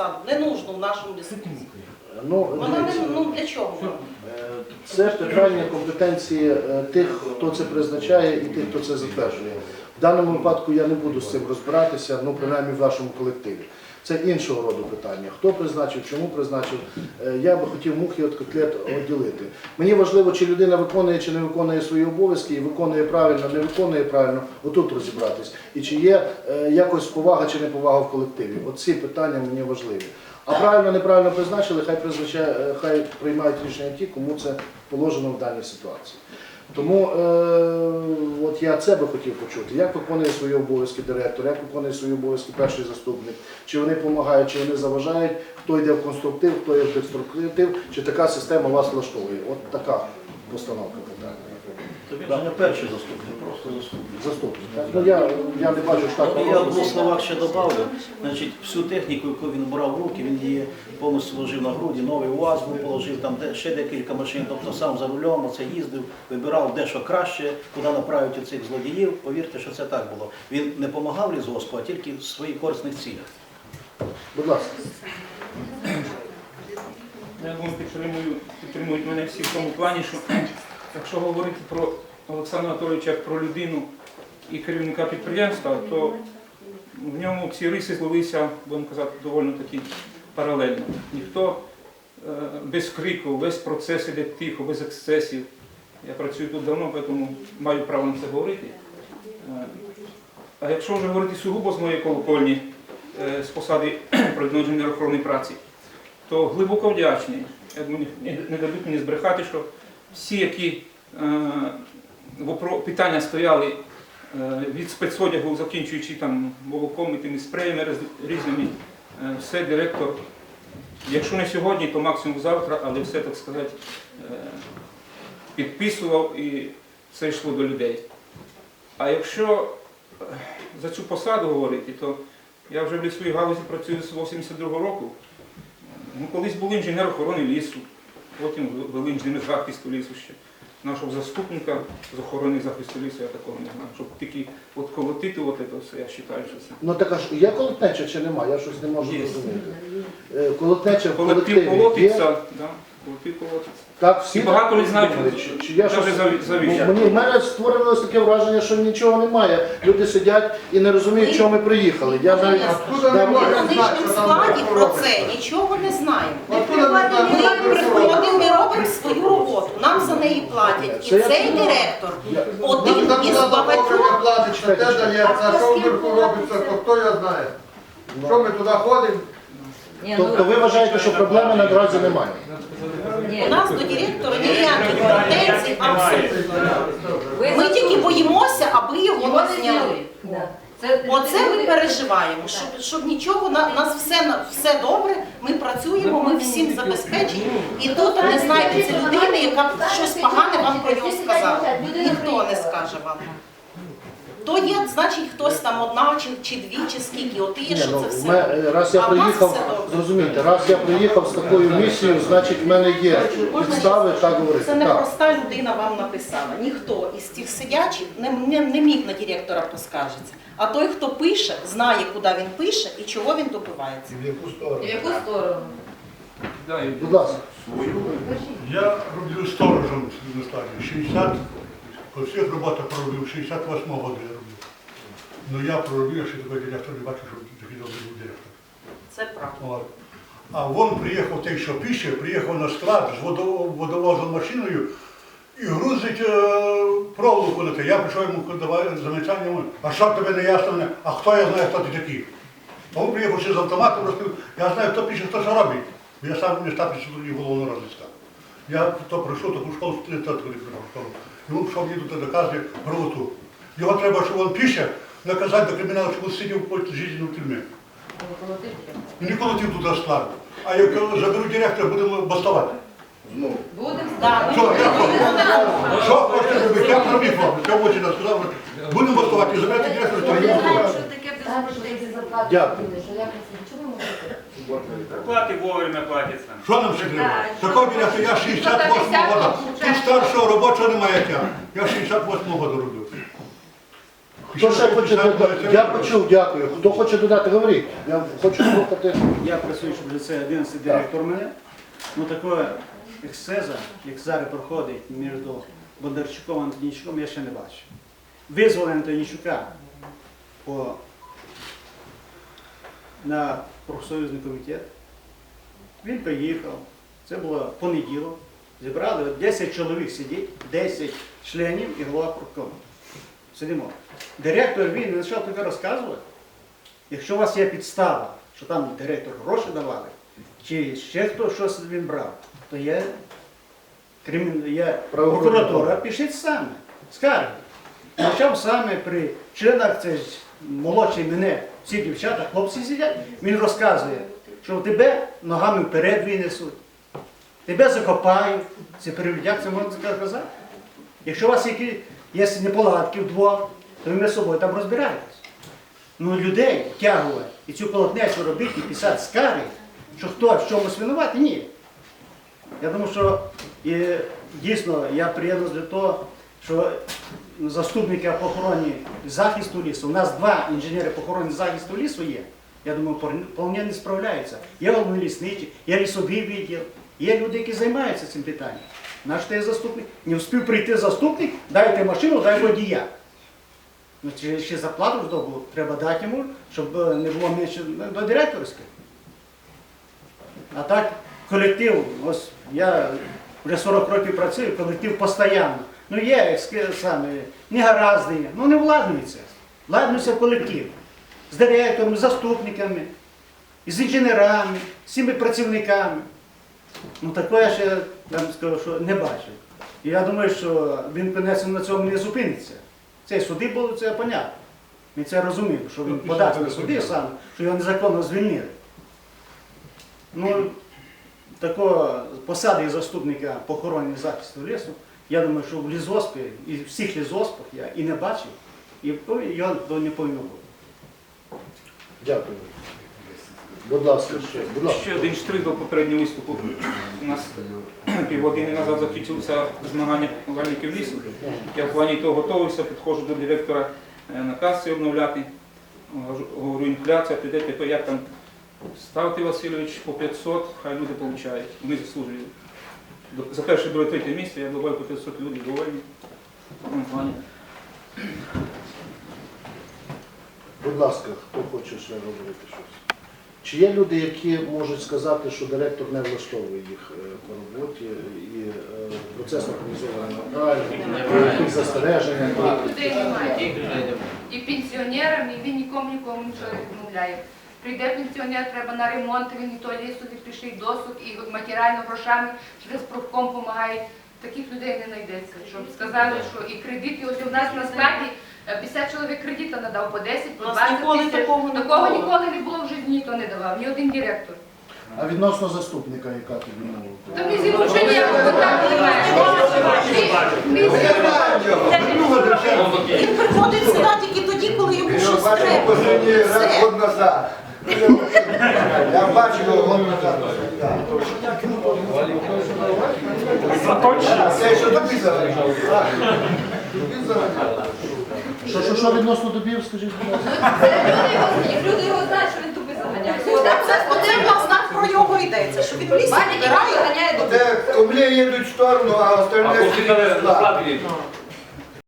посаду ненужну в нашому дискусії. Ну, Вона не дивіться, ну для чого? вона? е, це питання компетенції е, тих, хто це призначає і тих, хто це затверджує. В даному випадку я не буду з цим розбиратися, ну принаймні в вашому колективі. Це іншого роду питання. Хто призначив, чому призначив. Е, Я би хотів мухи від котлет відділити. Мені важливо, чи людина виконує чи не виконує свої обов'язки, і виконує правильно, не виконує правильно, отут розібратись. І чи є е, якось повага чи неповага в колективі. Оці питання мені важливі. А правильно, неправильно призначили, хай призначає, е, хай приймають рішення ті, кому це положено в даній ситуації. Тому е, от я це би хотів почути. Як виконує свої обов'язки директор, як виконує свої обов'язки перший заступник, чи вони допомагають, чи вони заважають, хто йде в конструктив, хто йде в деструктив, чи така система вас влаштовує. От така постановка питання. То він же не перший заступник, просто заступник. Заступник. так? Ну, я, я не бачу штату. Ну, я в двох словах ще додав. Значить, всю техніку, яку він брав в руки, він її повністю вложив на груді, новий УАЗ був положив, там де- ще декілька машин, тобто сам за рулем оце їздив, вибирав де що краще, куди направити цих злодіїв. Повірте, що це так було. Він не допомагав лісгоспу, а тільки в своїх корисних цілях. Будь ласка. Я думаю, підтримую, підтримують мене всі в тому плані, що якщо говорити про Олександра Анатолійовича як про людину і керівника підприємства, то в ньому ці риси злилися, будемо казати, доволі таки паралельно. Ніхто е, без крику, весь процес іде тихо, без ексцесів. Я працюю тут давно, тому маю право на це говорити. Е, А якщо вже говорити сугубо з моєї колокольні, е, з посади інженера охорони праці, то глибоко вдячний. Я думаю, не дадуть мені збрехати, що всі, які е, питання стояли е, від спецодягу, закінчуючи там молоком і тими спреями різними, е, все директор, якщо не сьогодні, то максимум завтра, але все так сказати, підписував і все йшло до людей. А якщо за цю посаду говорити, то я вже в лісовій галузі працюю з 82-го року. Ну, колись був інженер охорони лісу, потім вели ними захисту лісу ще. Нашого заступника з охорони захисту лісу я такого не знаю. Щоб тільки от колотити от це все, я вважаю, що це. Ну так а є колотнеча чи нема? Я щось не можу зрозуміти. Е, Колотнеча в Колектив колотиться, є. да, колектив. Так, всі І багато не знають, чи, чи я щось... завіщать. Ну, мені, в мене створилось таке враження, що нічого немає. Люди сидять і не розуміють, чого ми приїхали. Я навіть... Ми Да, в ми- складі про це нічого не знаємо. Ми приходимо і робимо свою роботу. Нам за неї платять. І Це цей директор Я- один із багатьох. платить, те дається, а що вверху робиться, то хто його знає. Що ми туди ходимо? Ні, ну, Тобто ви вважаєте, що проблеми наразі немає? У нас до директора ніяких претензій абсолютно. Ми тільки боїмося, аби його не зняли. зняли. Це, Оце ми переживаємо, щоб, щоб нічого на у нас все все добре. Ми працюємо, ми всім забезпечені. І тут не знайдеться людини, яка б щось погане вам про нього сказала. Ніхто не скаже вам. То є, значить, хтось там одна чи, чи дві, чи скільки. От і є, Ні, що ну, це все. мене- раз я А в нас приїхав, все добре. зрозумійте, раз я приїхав з такою місією, значить в мене є підстави так говорити. Це не Так. проста людина вам написала. Ніхто із цих сидячих не, не, не міг на директора поскаржитися. А той, хто пише, знає, куди він пише і чого він добивається. В яку сторону? В яку сторону? Будь ласка. Я роблю сторожем на складі. 60, по всіх роботах проробив, 68 року я роблю. Ну я проробив, ще такий директор не бачив, що такий добрий був директор. Це правда. А він приїхав той, що пише, приїхав на склад з водо- водовозом машиною і грузить е, проволоку на те. Я прийшов йому давай замечання, а що тебе не ясно, а хто я знаю, хто ти такий? А він приїхав ще з автоматом, розповів, я знаю, хто пише, хто що робить. Я сам не став головного розвитка. Я то пройшов таку школу, коли прийшов в школу. Йому пішов мені тут доказує правоту. Його треба, щоб він пише, наказати до криміналу, щоб він сидів по житті в тюрмі. І не колотив туди складу. А як заберу директора, будемо бастувати. Будемо Да. Що, я? Що хочете робити? Я пробіг вам, що хочете сказав. Будемо бастувати і забирати директора, то не будемо. Дякую. Зарплати вовремя платяться. Що нам ще треба? Такого директора, я 68 року. Тут старшого робочого немає як я. Я 68 року роблю. Хто ще хоче додати? Я почув, дякую. Хто хоче додати, говоріть. Я хочу слухати. Я працюю, щоб це 11 директор мене. Ну такого ексцеза, як зараз проходить між Бондарчуком і Антонічуком, я ще не бачив. Визвали Антонічука по, на профсоюзний комітет. Він приїхав. Це було понеділок. Зібрали 10 чоловік сидіть, 10 членів і голова профкому. Сидимо. Директор він не почав таке розказувати. Якщо у вас є підстава, що там директор гроші давали, чи ще хто щось він брав, то є, прокуратура, пишіть саме, скарги. Почав саме при членах, це молодший мене, всі дівчата, хлопці сидять, він розказує, що тебе ногами вперед винесуть, тебе закопають. Це при як це можна сказати? Якщо у вас які є неполадки вдвох, то ви між собою там розбираєтесь. Ну, людей тягувати і цю колотнечу робити, і писати скарги, що хто в чомусь винуватий, ні. Я думаю, що і, дійсно я приєднуюсь до того, що заступники по охороні захисту лісу, у нас два інженери по охороні захисту лісу є. Я думаю, вполне не справляються. Є головний лісничий, є лісовий відділ, є люди, які займаються цим питанням. Наш ти заступник. Не встиг прийти заступник, дайте машину, дай водія. Ну, чи ще заплату ж довго треба дати йому, щоб е, не було менше ну, до директорських. А так, колектив, ось я вже 40 років працюю, колектив постійно. Ну є саме, негаразди, ну не владнується. Владнується колектив. З директорами, з заступниками, з інженерами, з цими працівниками. Ну такого я ще я скажу, що не бачив. І я думаю, що він принесе на цьому не зупиниться. Це суди були, це понятно. Він це розумів, що він подав на суди саме, що його незаконно звільнили. Ну, такого посади заступника по охороні захисту лісу, я думаю, що в лізоспі і в всіх лізоспах я і не бачив, і його не повинно бути. Дякую. Будь ласка, ще. Будь ласка. Ще один штрих до попереднього виступу. У нас півгодини назад закінчилися змагання вальників лісу. Я в плані того готувався, підходжу до директора е, на касі обновляти. Говорю, інфляція, піде тепер, як там ставте Васильович по 500, хай люди получають. Вони заслужують. За перше, друге, третє місце я добавив по 500 людей довольні. Будь ласка, хто хоче ще говорити щось? Чи є люди, які можуть сказати, що директор не влаштовує їх е, по роботі і е, процес організований неправильно, якісь застереження? Людей немає. І пенсіонерам, і він нікому нікому нічого не відмовляє. Прийде пенсіонер, треба на ремонт, він і то лісу підпишить досуг, і матеріально грошами через профком допомагає. Таких людей не знайдеться, щоб сказали, що і кредити, ось у нас на складі е, 50 чоловік кредита надав по 10, по У 20 ніколи тисяч. такого Такого ніколи не було в житті, ніхто не давав, ні один директор. А відносно заступника, яка тобі мова? То ми з ним вже ніякого контакту не. Він приходить сюди тільки тоді, коли йому Я щось бачив треба. останній раз Все. год назад. Я бачив його год назад. А це що. Що, що, відносно добів, скажіть, будь ласка? Люди його знають, що він туби заганяє. Оце в нас про його йдеться, що він в лісі Ваня ніколи заганяє до комлі їдуть в сторону, а остальне.